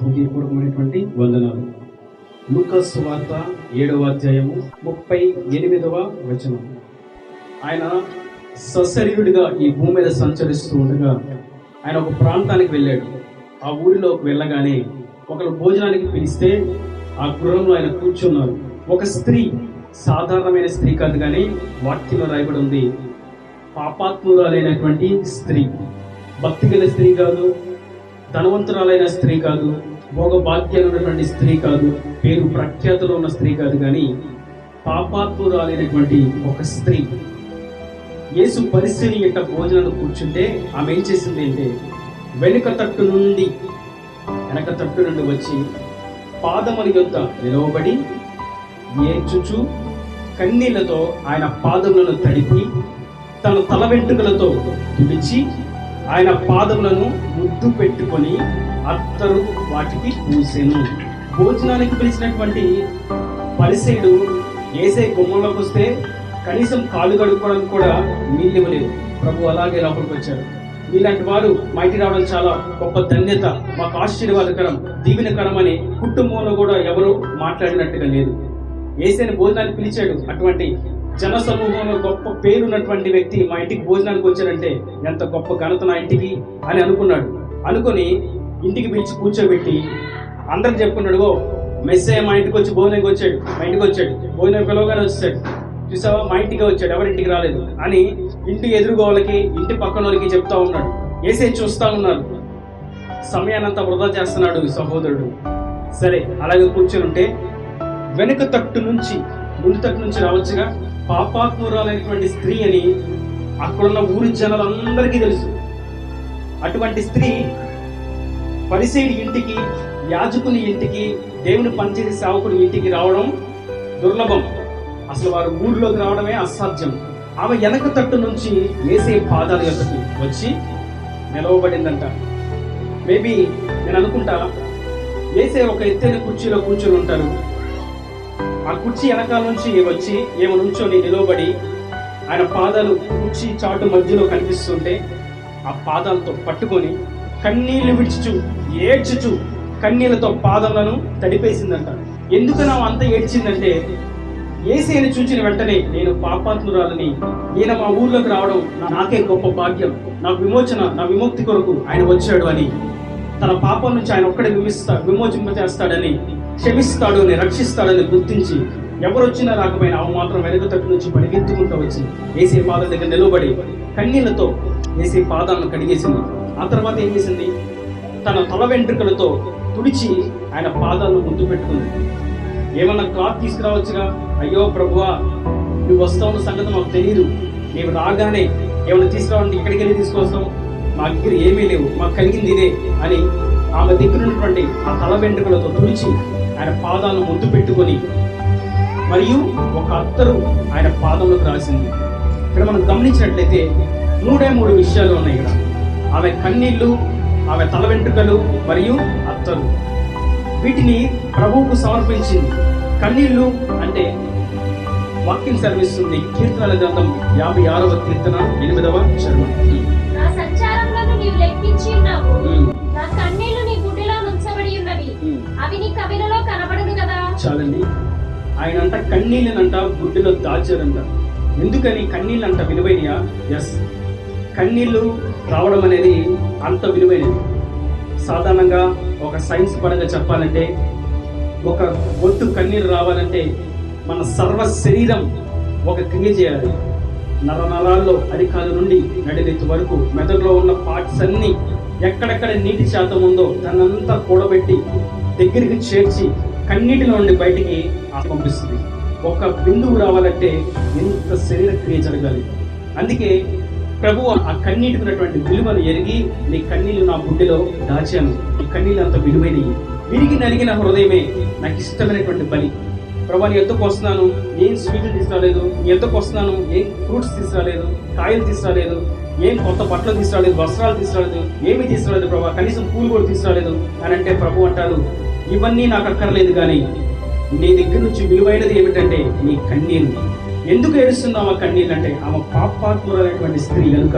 హృదయపూర్వకమైనటువంటి వందనాలు. లూకస్ వార్త ఏడవ అధ్యాయము ముప్పై ఎనిమిదవ వచనం. ఆయన సశరీరుడిగా ఈ భూమి మీద సంచరిస్తూ ఉండగా ఆయన ఒక ప్రాంతానికి వెళ్ళాడు. ఆ ఊరిలోకి వెళ్ళగానే ఒకరు భోజనానికి పిలిస్తే ఆ గృహంలో ఆయన కూర్చున్నారు. ఒక స్త్రీ సాధారణమైన స్త్రీ కాదు కానీ వాక్యంలో రాయబడి ఉంది. పాపాత్మురాలైనటువంటి స్త్రీ. భక్తి గల స్త్రీ కాదు ధనవంతురాలైన స్త్రీ కాదు భోగభాగ్యాలు ఉన్నటువంటి స్త్రీ కాదు పేరు ప్రఖ్యాతలో ఉన్న స్త్రీ కాదు కానీ పాపాత్మురాలైనటువంటి ఒక స్త్రీ. యేసు పరిస్థితి యొక్క భోజనాలు కూర్చుంటే ఆమె ఏం చేసింది అంటే వెనుక తట్టు నుండి వెనక తట్టు నుండి వచ్చి పాదముల యొద్ద నిలవబడి ఏడ్చుచు కన్నీళ్ళతో ఆయన పాదములను తడిపి తన తల వెంట్రుకలతో తుడిచి ఆయన పాదములను ముద్దు పెట్టుకొని అత్తరు వాటికి పూసెను. భోజనానికి పిలిచినటువంటి పరిసేయుడు ఏసే గుమ్మంలోకి వస్తే కనీసం కాళ్ళు కడుక్కోవడానికి కూడా నీళ్ళు ఇవ్వలేదు. ప్రభు అలాగే లోపలికి వచ్చారు మీలాంటి వారు మా ఇంటికి రావడం చాలా గొప్ప ధన్యత మాకు ఆశీర్వాదకరం దీవెనకరం అని కుటుంబంలో కూడా ఎవరు మాట్లాడినట్టుగా లేదు. ఏసైన భోజనానికి పిలిచాడు. అటువంటి జన సమూహంలో గొప్ప పేరున్నటువంటి వ్యక్తి మా ఇంటికి భోజనానికి వచ్చాడంటే ఎంత గొప్ప ఘనత నా ఇంటికి అని అనుకున్నాడు. అనుకొని ఇంటికి పిలిచి కూర్చోబెట్టి అందరికి చెప్పుకున్నాడుగో మెస్సే మా ఇంటికి వచ్చి భోజనంకి వచ్చాడు మా ఇంటికి వచ్చాడు భోజనం పిలవగానే వచ్చాడు. చూసావా మా ఇంటికి వచ్చాడు ఎవరింటికి రాలేదు. అని ఇంటి ఎదురుగా వాళ్ళకి ఇంటి పక్కన వాళ్ళకి చెప్తా ఉన్నాడు. ఏసే చూస్తా ఉన్నారు సమయానంతా వృధా చేస్తున్నాడు సహోదరుడు. సరే అలాగే కూర్చొని ఉంటే వెనుక తట్టు నుంచి ముందు తట్టు నుంచి రావచ్చుగా పాపాత్మురాలైనటువంటి స్త్రీ అని అక్కడున్న ఊరి జనాలందరికీ తెలుసు. అటువంటి స్త్రీ పరిసేడి ఇంటికి యాజకుని ఇంటికి దేవుని పనిచేసే సేవకుని ఇంటికి రావడం దుర్లభం. అసలు వారు ఊళ్ళోకి రావడమే అసాధ్యం. ఆమె వెనక తట్టు నుంచి వేసే పాదాల యొక్కకి వచ్చి నిలవబడిందంట. మేబీ నేను అనుకుంటా వేసే ఒక ఎత్తైన కుర్చీలో కూర్చొని ఉంటారు. ఆ కుర్చీ వెనకాల నుంచి వచ్చి ఏమో నుంచొని నిలవబడి ఆయన పాదాలు కుర్చీ చాటు మధ్యలో కనిపిస్తుంటే ఆ పాదాలతో పట్టుకొని కన్నీళ్ళు విడిచుచు ఏడ్చుచు కన్నీళ్ళతో పాదములను తడిపేసిందంట. ఎందుకు నా అంత ఏడ్చిందంటే ఏసీని చూచిన వెంటనే నేను పాపాత్మురాలని ఈయన మా ఊర్లోకి రావడం నాకే గొప్ప భాగ్యం నా విమోచన నా విముక్తి కొరకు ఆయన వచ్చాడు అని. తన పాపం నుంచి ఆయన ఒక్కడే విమిస్తా విమోచింప చేస్తాడని క్షమిస్తాడు అని రక్షిస్తాడని గుర్తించి ఎవరొచ్చినా రాకపోయినా ఆమె మాత్రం వెనుక తట్టు నుంచి పడిగెత్తుకుంటూ వచ్చి ఏసీ పాదం దగ్గర నిలబడి కన్నీళ్ళతో వేసి పాదాలను కడిగేసింది. ఆ తర్వాత ఏం చేసింది? తన తల వెంట్రుకలతో తుడిచి ఆయన పాదాలను ముద్దు పెట్టుకుంది. ఏమన్నా క్లాత్ తీసుకురావచ్చుగా? అయ్యో ప్రభువా నువ్వు వస్తావున్న సంగతి మాకు తెలియదు నీవు రాగానే ఏమైనా తీసుకురావాలంటే ఎక్కడికి వెళ్ళి తీసుకొస్తాం మా దగ్గర ఏమీ లేవు. మాకు కలిగింది ఇదే అని ఆమె దగ్గర ఉన్నటువంటి ఆ తల వెంట్రుకలతో తుడిచి ఆయన పాదాలను ముద్దు పెట్టుకొని మరియు ఒక అత్తరు ఆయన పాదంలోకి రాసింది. ఇక్కడ మనం గమనించినట్లయితే మూడే మూడు విషయాలు ఉన్నాయి ఇక్కడ. ఆమె కన్నీళ్ళు ఆమె తల వెంట్రుకలు మరియు అత్తరు వీటిని ప్రభువుకు సమర్పించింది. కన్నీళ్ళు అంటే వాకింగ్ సర్వీస్ ఉంది కీర్తనల గ్రంథం యాభై ఆరవ కీర్తన ఎనిమిదవ చరణం. చాలండి. ఆయన అంట కన్నీళ్ళనంట గుడ్డులో దాచారంట. ఎందుకని కన్నీళ్ళంట విలువైనయా? ఎస్ కన్నీళ్ళు రావడం అనేది అంత విలువైనది. సాధారణంగా ఒక సైన్స్ పరంగా చెప్పాలంటే ఒక ఒట్టు కన్నీరు రావాలంటే మన సర్వ శరీరం ఒక క్రియ చేయాలి. నర నరాల్లో అరికాలు నుండి నడినెత్తు వరకు మెదడులో ఉన్న పార్ట్స్ అన్ని ఎక్కడెక్కడ నీటి శాతం ఉందో దాన్నంతా కూడబెట్టి దగ్గరికి చేర్చి కన్నీటిలో నుండి బయటికి పంపిస్తుంది. ఒక బిందువు రావాలంటే ఎంత శరీర క్రియ జరగాలి? అందుకే ప్రభు ఆ కన్నీటికి ఉన్నటువంటి విలువను ఎరిగి నీ కన్నీళ్ళు నా గుండెలో దాచాను. ఈ కన్నీళ్ళు అంత విలువైనవి. విరిగి నలిగిన హృదయమే నాకు ఇష్టమైనటువంటి బలి. ప్రభా నీ ఎంతకు వస్తున్నాను. ఏం స్వీట్లు తీసుకురాలేదు? నీ ఎంతకు వస్తున్నాను. ఏం ఫ్రూట్స్ తీసుకురాలేదు? కాయలు తీసుకురాలేదు? ఏం కొత్త బట్టలు తీసుకురాలేదు? వస్త్రాలు తీసుకురాలేదు? ఏమి తీసుకురాలేదు ప్రభా? కనీసం పూలు కూడా తీసుకురాలేదు. అని అంటే ప్రభు అంటారు ఇవన్నీ నాకు అక్కర్లేదు కానీ నీ దగ్గర నుంచి విలువైనది ఏమిటంటే నీ కన్నీరు. ఎందుకు ఏడుస్తుంది ఆమె కన్నీళ్ళు అంటే ఆమె పాపాత్మురైనటువంటి స్త్రీ. కనుక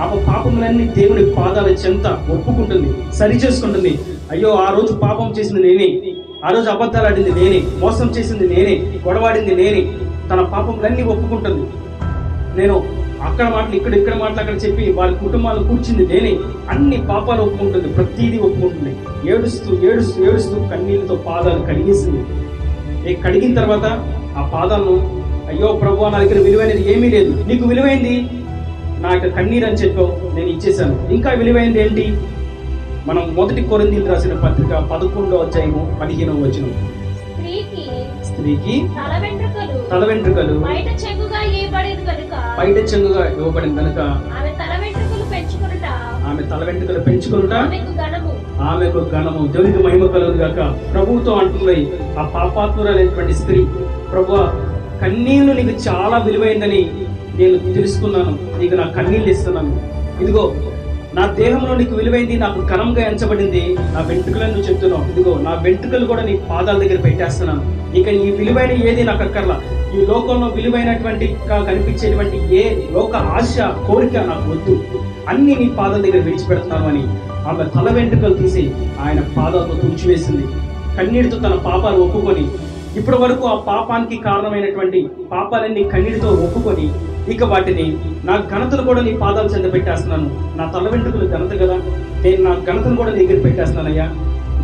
ఆమె పాపములన్నీ దేవుని పాదాల చెంత ఒప్పుకుంటుంది సరి చేసుకుంటుంది అయ్యో ఆ రోజు పాపం చేసింది నేనే. ఆ రోజు అబద్ధాలు ఆడింది నేనే. మోసం చేసింది నేనే. గొడవాడింది నేనే. తన పాపములన్నీ ఒప్పుకుంటుంది. నేను అక్కడ మాటలు ఇక్కడ ఇక్కడ మాటలు అక్కడ చెప్పి వాళ్ళ కుటుంబాలు కూర్చింది నేనే. అన్ని పాపాలు ఒప్పుకుంటుంది ప్రతిదీ ఒప్పుకుంటుంది. ఏడుస్తూ ఏడుస్తూ ఏడుస్తూ కన్నీళ్ళతో పాదాలు కడిగేసింది. ఏ కడిగిన తర్వాత ఆ పాదాలను అయ్యో ప్రభు నా దగ్గర విలువైనది ఏమీ లేదు. నీకు విలువైంది? నా యొక్క కన్నీరు అని చెప్పావు నేను ఇచ్చేసాను ఇంకా విలువైంది ఏంటి? మనం మొదటి కొరిందీలు రాసిన పత్రిక పదకొండో అధ్యాయము పదిహేనవ వచనం. స్త్రీకి తల వెంట్రుకలు బయట చెంగుగా ఇవ్వబడేది కనుక ఆమె తల వెంట్రుకలు పెంచుకునుట పెంచుకునుట ఆమెకు ఘనము. దేవునికి మహిమ కలుగు గాక ప్రభువుతో అంటున్నాయి ఆ పాపాత్మురైనటువంటి స్త్రీ ప్రభు కన్నీళ్ళు నీకు చాలా విలువైందని నేను తెలుసుకున్నాను. నీకు నా కన్నీళ్ళు ఇస్తున్నాను. ఇదిగో నా దేహంలో నీకు విలువైంది నాకు కరంగా ఎంచబడింది. నా వెంట్రుకలను నువ్వు చెప్తున్నావు. ఇదిగో నా వెంట్రుకలు కూడా నీ పాదాల దగ్గర పెట్టేస్తున్నాను. ఇక ఈ విలువైన ఏది నాకు అక్కర్లా? ఈ లోకంలో విలువైనటువంటి కనిపించేటువంటి ఏ లోక ఆశ కోరిక నాకు వద్దు. అన్ని నీ పాదాల దగ్గర విడిచిపెడుతున్నాను అని ఆమె తల వెంట్రుకలు తీసి ఆయన పాదాలతో తుడిచివేసింది. కన్నీటితో తన పాపాలు ఒప్పుకొని ఇప్పటి వరకు ఆ పాపానికి కారణమైనటువంటి పాపాలన్నీ కన్నీటితో ఒప్పుకొని ఇక వాటిని నా ఘనతను కూడా నీ పాదాలు చెంద పెట్టేస్తున్నాను. నా తల వెంట్రుకలు ఘనత కదా. నేను నా ఘనతను కూడా నీ దగ్గర పెట్టేస్తున్నానయ్యా.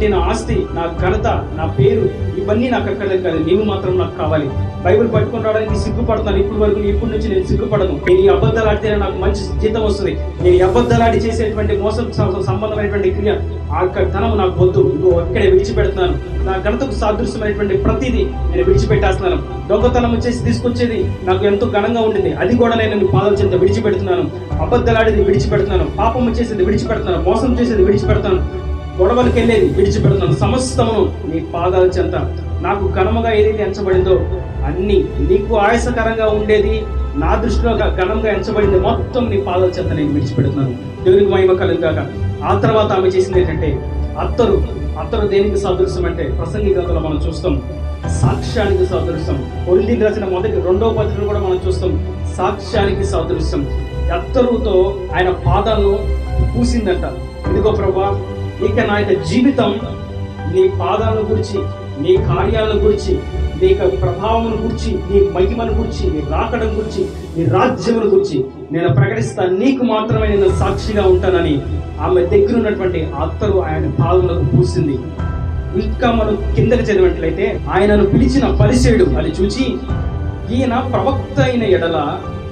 నా ఆస్తి నా ఘనత నా పేరు ఇవన్నీ నాకు అక్కర్లేదు కాదు నీవు మాత్రం నాకు కావాలి. బైబిల్ పట్టుకుని రావడానికి సిగ్గుపడతాను ఇప్పుడు వరకు ఇప్పటి నుంచి నేను సిగ్గుపడను. నేను ఈ అబద్ధాలు నాకు మంచి జీతం వస్తుంది. నేను ఈ అబద్ధాలు ఆడి చేసేటువంటి మోసం సంబంధమైనటువంటి క్రియ ఆ ధనం నాకు వద్దు. ఇంకో ఇక్కడే విడిచిపెడుతున్నాను. నా ఘనతకు సాదృశ్యమైనటువంటి ప్రతిదీ నేను విడిచిపెట్టేస్తున్నాను. దొంగతనం చేసి తీసుకొచ్చేది నాకు ఎంతో ఘనంగా ఉండింది. అది కూడా నేను నీ పాదాల చెంత విడిచిపెడుతున్నాను. అబద్ధాలాడేది విడిచిపెడుతున్నాను. పాపం చేసేది విడిచిపెడుతున్నాను. మోసం చేసేది విడిచిపెడతాను గొడవలకెళ్ళి వెళ్ళేది విడిచిపెడుతున్నాను సమస్తమును నీ పాదాల చెంత. నాకు ఘనముగా ఏదైతే ఎంచబడిందో అన్ని నీకు ఆయాసకరంగా ఉండేది నా దృష్టిలో ఘనంగా ఎంచబడింది మొత్తం నీ పాదాల చెంత నేను విడిచిపెడుతున్నాను. దేవునికి మహిమ కలుగాక ఆ తర్వాత ఆమె చేసింది ఏంటంటే అత్తరు అత్తరు దేనికి సదృశ్యం అంటే ప్రసంగి గ్రంథంలో మనం చూస్తాం. సాక్ష్యానికి సదృశ్యం. కొరింది రాసిన మొదటి రెండవ పత్రికను కూడా మనం చూస్తాం. సాక్ష్యానికి సదృశ్యం. అత్తరుతో ఆయన పాదాలను పూసిందంట. ఇదిగో ప్రభా ఇక నా యొక్క జీవితం నీ పాదాలను గురించి నీ కార్యాలను గురించి నీ యొక్క ప్రభావం గురించి నీ మహిమను గురించి నీ రాకడం గురించి నీ రాజ్యమును గురించి నేను ప్రకటిస్తాను నీకు మాత్రమే నేను సాక్షిగా ఉంటానని ఆమె దగ్గర ఉన్నటువంటి అత్తరు ఆయన పాదములకు పూసింది. ఇంకా మనం కిందకి చదివినట్లయితే ఆయనను పిలిచిన పరిచయుడు అది చూచి ఈయన ప్రవక్త అయిన ఎడల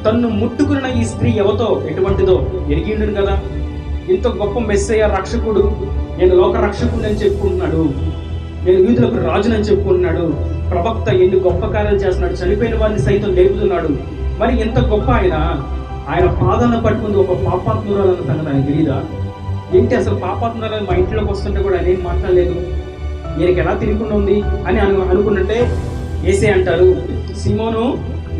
తన్ను ముట్టుకున్న ఈ స్త్రీ ఎవతో? ఎటువంటిదో? ఎరిగిండును కదా. ఇంత గొప్ప మెస్సయ్య రక్షకుడు నేను లోక రక్షకుడు అని చెప్పుకుంటున్నాడు నేను యూదులకు రాజునని చెప్పుకుంటున్నాడు ప్రవక్త ఎన్ని గొప్ప కార్యాలు చేస్తున్నాడు చనిపోయిన వారిని సైతం లేపుతున్నాడు. మరి ఎంత గొప్ప ఆయన? ఆయన పాదాలను పట్టుకుంది ఒక పాపాత్మురాలన్న సంగతి ఆయన తెలియదా ఏంటి అసలు పాపాత్మురాలు మా ఇంట్లోకి వస్తుంటే కూడా ఆయన ఏం మాట్లాడలేదు? ఈయనకి ఎలా తిరుగుకుండా ఉంది అని అను అనుకున్నట్టే ఏసే అంటారు సిమోను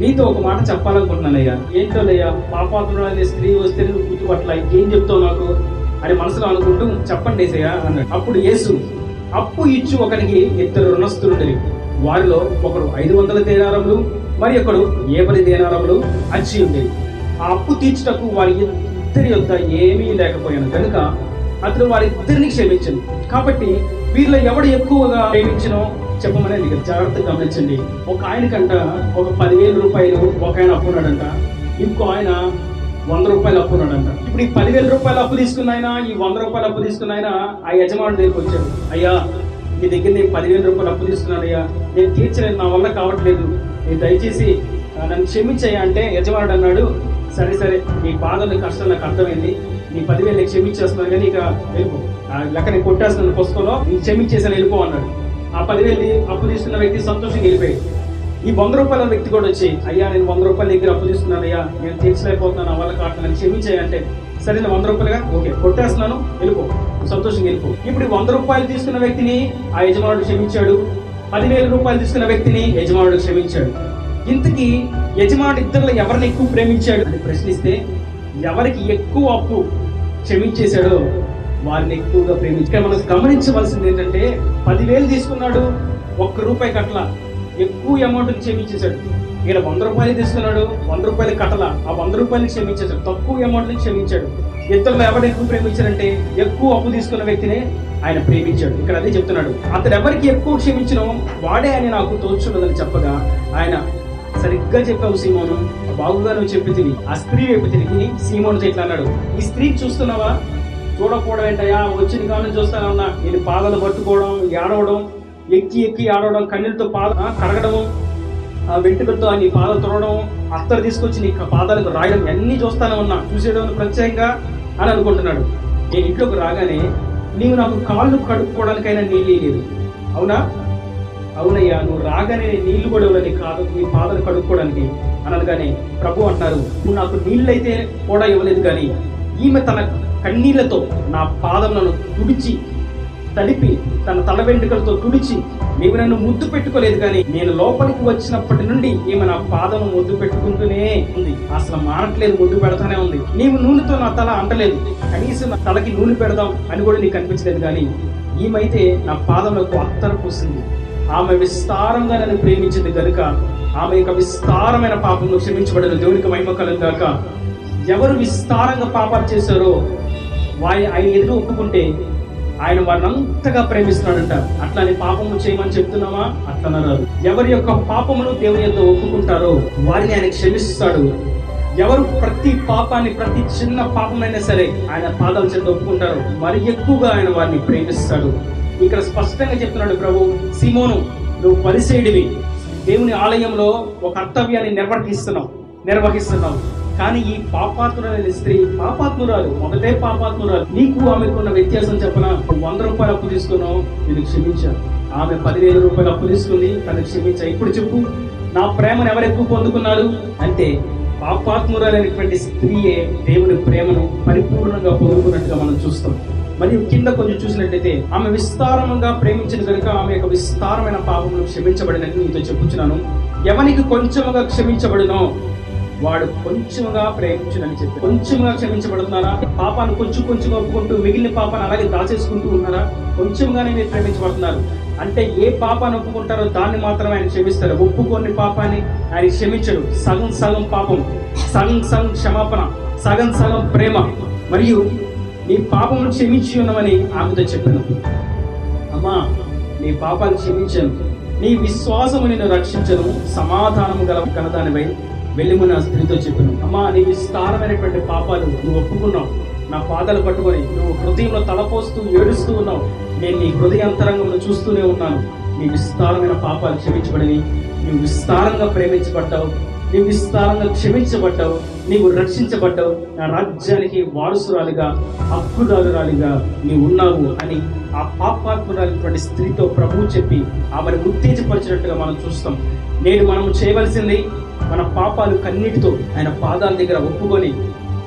నీతో ఒక మాట చెప్పాలనుకుంటున్నానయ్యా ఏంటోనయ్యా పాపాత్ముడు అనే స్త్రీ వస్తే నువ్వు గుర్తుపట్ల ఏం చెప్తావు నాకు? అని మనసులో అనుకుంటూ చెప్పండి ఏసయ్యా అన్నాడు. అప్పుడు యేసు అప్పు ఇచ్చు ఒకరికి ఇద్దరు రుణస్థులుండేవి వారిలో ఒకరు ఐదు వందల దేనారములు మరి ఒకడు ఏబది దేనారములు అచ్చి ఉండేవి ఆ అప్పు తీర్చుటకు వారి ఇద్దరి యొక్క ఏమీ లేకపోయాను. కనుక అతను వారిద్దరిని క్షమించను. కాబట్టి వీరిలో ఎవడు ఎక్కువగా ప్రేమించినో చెప్పమనేది జాగ్రత్తగా గమనించండి. ఒక ఆయనకంట ఒక పదివేల రూపాయలు ఒక ఆయన అప్పు ఉన్నాడంట. ఇంకో ఆయన వంద రూపాయలు అప్పు ఉన్నాడంట. ఇప్పుడు ఈ పదివేల రూపాయలు అప్పు తీసుకున్న ఆయన ఈ వంద రూపాయలు అప్పు తీసుకున్న ఆయన ఆ యజమాని దగ్గరికి వచ్చాడు. అయ్యా మీ దగ్గర నేను పదివేల రూపాయలు అప్పు తీసుకున్నాను అయ్యా నేను తీర్చలేదు నా వల్ల కావట్లేదు. నేను దయచేసి నన్ను క్షమించయ్యా అంటే యజమానుడు అన్నాడు. సరే సరే నీ బాధలు కష్టం నాకు అర్థమైంది. నీ పదివేలు నేను క్షమించేస్తున్నాను కానీ ఇక వెళ్ళిపో. ఆ లెక్క నేను కొట్టేస్తున్నాను పుస్తకంలో. నేను క్షమించేసాను వెళ్ళిపో అన్నాడు. ఆ పదివేలు అప్పు తీసుకున్న వ్యక్తి సంతోషంగా వెళ్ళిపోయాడు. ఈ వంద రూపాయల వ్యక్తి కూడా వచ్చి అయ్యా నేను వంద రూపాయల దగ్గర అప్పు తీసుకున్నాను అయ్యా నేను తీర్చలేకపోతున్నాను వాళ్ళ వల్ల క్షమించాయంటే సరే నేను వంద రూపాయలుగా ఓకే కొట్టేస్తున్నాను వెళ్ళిపో సంతోషంగా వెళ్ళిపో. ఇప్పుడు వంద రూపాయలు తీసుకున్న వ్యక్తిని ఆ యజమానుడు క్షమించాడు. పదివేల రూపాయలు తీసుకున్న వ్యక్తిని యజమానుడు క్షమించాడు. ఇంతకీ యజమానుడు ఇద్దరు ఎవరిని ఎక్కువ ప్రేమించాడు? అని ప్రశ్నిస్తే ఎవరికి ఎక్కువ అప్పు క్షమించేశాడో వారిని ఎక్కువగా ప్రేమించి మనం గమనించవలసింది ఏంటంటే పదివేలు తీసుకున్నాడు ఒక్క రూపాయి కట్ల ఎక్కువ అమౌంట్ క్షమించేశాడు. ఇక్కడ వంద రూపాయలు తీసుకున్నాడు వంద రూపాయలు కట్టల. ఆ వంద రూపాయలు క్షమించేశాడు. తక్కువ అమౌంట్ని క్షమించాడు. ఇతరులు ఎవరు ఎక్కువ ప్రేమించారంటే ఎక్కువ అప్పు తీసుకున్న వ్యక్తినే ఆయన ప్రేమించాడు. ఇక్కడ అదే చెప్తున్నాడు. అతడు ఎవరికి ఎక్కువ క్షమించడం వాడే అని నాకు తోచున్నదని చెప్పగా ఆయన సరిగ్గా చెప్పావు సీమోను. బాగుగా నువ్వు చెప్పి తిని ఆ స్త్రీ వైపు తిరిగి సీమోను ఇట్లా అన్నాడు. ఈ స్త్రీ చూస్తున్నావా? చూడకపోవడం ఏంటయ్యా వచ్చిన కాలం చూస్తానన్నా నేను పాదాలు పట్టుకోవడం ఏడవడం ఎక్కి ఎక్కి ఆడవడం కన్నీళ్ళతో పాద ఆ, ఆ వెంట్రుకలతో నీ పాదాలు తొడడం అత్తరు తీసుకొచ్చి నీ పాదాలకు రాయడం అన్నీ చూస్తానే ఉన్నా. చూసేయడం ప్రత్యేకంగా అని అనుకుంటున్నాడు. నేను ఇంట్లోకి రాగానే నీవు నాకు కాళ్ళు కడుక్కోవడానికైనా నీళ్ళు లేదు అవునా? అవునయ్యా నువ్వు రాగానే నీళ్ళు కూడా ఇవ్వలేదు కాదు నీ పాదలు కడుక్కోవడానికి. అని అనగానే ప్రభు అంటారు నువ్వు నాకు నీళ్ళైతే కూడా ఇవ్వలేదు కానీ ఈమె తన కన్నీళ్ళతో నా పాదములను తుడిచి తడిపి తన తల వెంట్రుకలతో తుడిచి నీవు నన్ను ముద్దు పెట్టుకోలేదు కానీ నేను లోపలికి వచ్చినప్పటి నుండి ఈమె నా పాదము ముద్దు పెట్టుకుంటూనే ఉంది. అసలు మానట్లేదు ముద్దు పెడతానే ఉంది. నీవు నూనెతో నా తల అంటలేదు. కనీసం నా తలకి నూనె పెడదాం అని కూడా నీకు అనిపించలేదు కానీ ఈమైతే నా పాదములకు అత్తర పూసింది. ఆమె విస్తారంగా నన్ను ప్రేమించింది కనుక ఆమె యొక్క విస్తారమైన పాపంలో క్షమించబడిన దేవునికి మహిమ కలుగు ఎవరు విస్తారంగా పాపాలు చేశారో వారి ఆయన ఎదురు ఒప్పుకుంటే ఆయన వారిని అంతగా ప్రేమిస్తున్నాడంట. అట్లానే పాపము చేయమని చెప్తున్నామా అట్లా ఎవరి యొక్క పాపమును దేవుని యొక్క ఒప్పుకుంటారో వారిని ఆయన క్షమిస్తాడు. ఎవరు ప్రతి పాపాన్ని ప్రతి చిన్న పాపమైనా సరే ఆయన పాదాల చెంత ఒప్పుకుంటారు మరి ఎక్కువగా ఆయన వారిని ప్రేమిస్తాడు. ఇక్కడ స్పష్టంగా చెప్తున్నాడు ప్రభు సిమోను నువ్వు పరిసేడివి దేవుని ఆలయంలో ఒక కర్తవ్యాన్ని నిర్వర్తిస్తున్నావు నిర్వహిస్తున్నావు. కానీ ఈ పాపాత్మురాలైన స్త్రీ పాపాత్మురాలు మొదటే పాపాత్మురాలు నీకు ఆమెకున్న వ్యత్యాసం చెప్పన? వంద రూపాయలు అప్పు తీసుకున్నావు నేను క్షమించాను. ఆమె పదివేల రూపాయలు అప్పు తీసుకుంది తను క్షమించా. ఇప్పుడు చెప్పు నా ప్రేమను ఎవరెక్కువ పొందుకున్నారు? అంటే పాపాత్మురాలైనటువంటి స్త్రీయే దేవుని ప్రేమను పరిపూర్ణంగా పొందుకున్నట్టుగా మనం చూస్తాం. మరియు కింద కొంచెం చూసినట్టయితే ఆమె విస్తారంగా ప్రేమించిన కనుక ఆమె యొక్క విస్తారమైన పాపములు క్షమించబడినని నీతో చెప్పుచున్నాను. ఎవనికి కొంచెముగా క్షమించబడినో. వాడు కొంచెంగా ప్రేమించునని చెప్పి కొంచెంగా క్షమించబడుతున్నారా? పాపాన్ని కొంచెం కొంచెం ఒప్పుకుంటూ మిగిలిన పాపాన్ని అలాగే దాచేసుకుంటూ ఉన్నారా? కొంచెంగానే మీరు ప్రేమించబడుతున్నారు అంటే ఏ పాపాన్ని ఒప్పుకుంటారో దాన్ని మాత్రమే ఆయన క్షమిస్తారు. ఒప్పుకొని పాపాన్ని ఆయన క్షమించడు. సగం సగం పాపం సగం సగం క్షమాపణ సగం సగం ప్రేమ. మరియు నీ పాపమును క్షమించి ఉన్నామని ఆమెతో చెప్పాను. అమ్మా నీ పాపాలు క్షమించాను. నీ విశ్వాసము నిన్ను రక్షించను. సమాధానము గల కనదానిపై వెళ్ళిమని నా స్త్రీతో చెప్పాను అమ్మా నీ విస్తారమైనటువంటి పాపాలు నువ్వు ఒప్పుకున్నావు. నా పాదాలు పట్టుకొని నువ్వు హృదయంలో తలపోస్తూ ఏడుస్తూ ఉన్నావు. నేను నీ హృదయ అంతరంగంలో చూస్తూనే ఉన్నాను. నీ విస్తారమైన పాపాలు క్షమించబడిని నీవు విస్తారంగా ప్రేమించబడ్డావు నీవు విస్తారంగా క్షమించబడ్డావు నీవు రక్షించబడ్డావు నా రాజ్యానికి వారసురాలిగా హక్కుదారురాలిగా నీవు ఉన్నావు అని ఆ పాపాత్మురాలైనటువంటి స్త్రీతో ప్రభువు చెప్పి ఆమెను ఉత్తేజపరిచినట్టుగా మనం చూస్తాం. నేడు మనం చేయవలసింది మన పాపాలు కన్నిటితో ఆయన పాదాల దగ్గర ఒప్పుకొని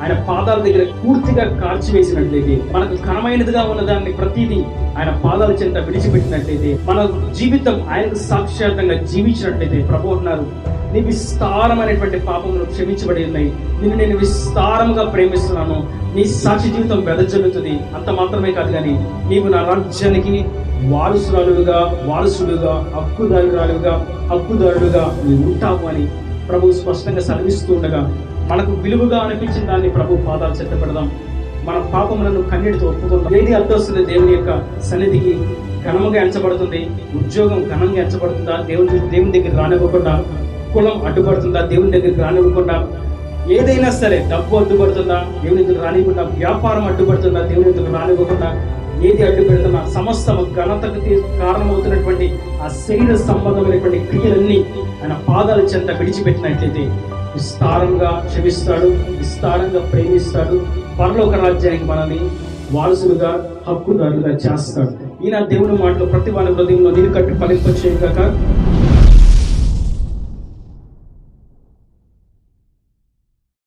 ఆయన పాదాల దగ్గర పూర్తిగా కాల్చివేసినట్లయితే మనకు ఘనమైనదిగా ఉన్న దాన్ని ప్రతిదీ ఆయన పాదాల చెంత విడిచిపెట్టినట్లయితే మన జీవితం ఆయనకు సాక్షాత్తంగా జీవించినట్లయితే ప్రభు అన్నారు నీ విస్తారమైనటువంటి పాపములు క్షమించబడి ఉన్నాయి. నిన్ను నేను విస్తారముగా ప్రేమిస్తున్నాను. నీ సాక్షి జీవితం వెదజల్లుతుంది. అంత మాత్రమే కాదు కానీ నీవు నా రాజ్యానికి వారసురాలుగా వారసుడుగా హక్కుదారురాలుగా హక్కుదారుడుగా నీవు ఉంటావు అని ప్రభు స్పష్టంగా సెలవిస్తూ ఉండగా మనకు విలువగా అనిపించిన దాన్ని ప్రభు పాదాలు చెత్త పెడదాం మన పాపములను కన్నీటితో ఒప్పుకుందాం. ఏది అర్థొస్తుంది దేవుని యొక్క సన్నిధికి ఘనముగా ఎంచబడుతుంది ఉద్యోగం ఘనంగా ఎంచబడుతుందా దేవుని దేవుని దగ్గర రానివ్వకుండా కులం అడ్డుపడుతుందా దేవుని దగ్గరికి రానివ్వకుండా ఏదైనా సరే డబ్బు అడ్డుపడుతుందా దేవుని దగ్గర రానివ్వకుండా వ్యాపారం అడ్డుపడుతుందా దేవుని దగ్గర రానివ్వకుండా ఏది అడ్డుపెడుతున్నా సమస్త ఘనతకు కారణమవుతున్నటువంటి ఆ శరీర సంబంధమైనటువంటి క్రియలన్నీ ఆయన పాదాల చెంత విడిచిపెట్టినట్లయితే విస్తారంగా క్షమిస్తాడు విస్తారంగా ప్రేమిస్తాడు. పరలోక రాజ్యానికి మనల్ని వారసులుగా హక్కుదారులుగా చేస్తాడు. ఈయన దేవుని మాటలు ప్రతి వారి హృదయంలో నీరు కట్టి ఫలింపచేయగాక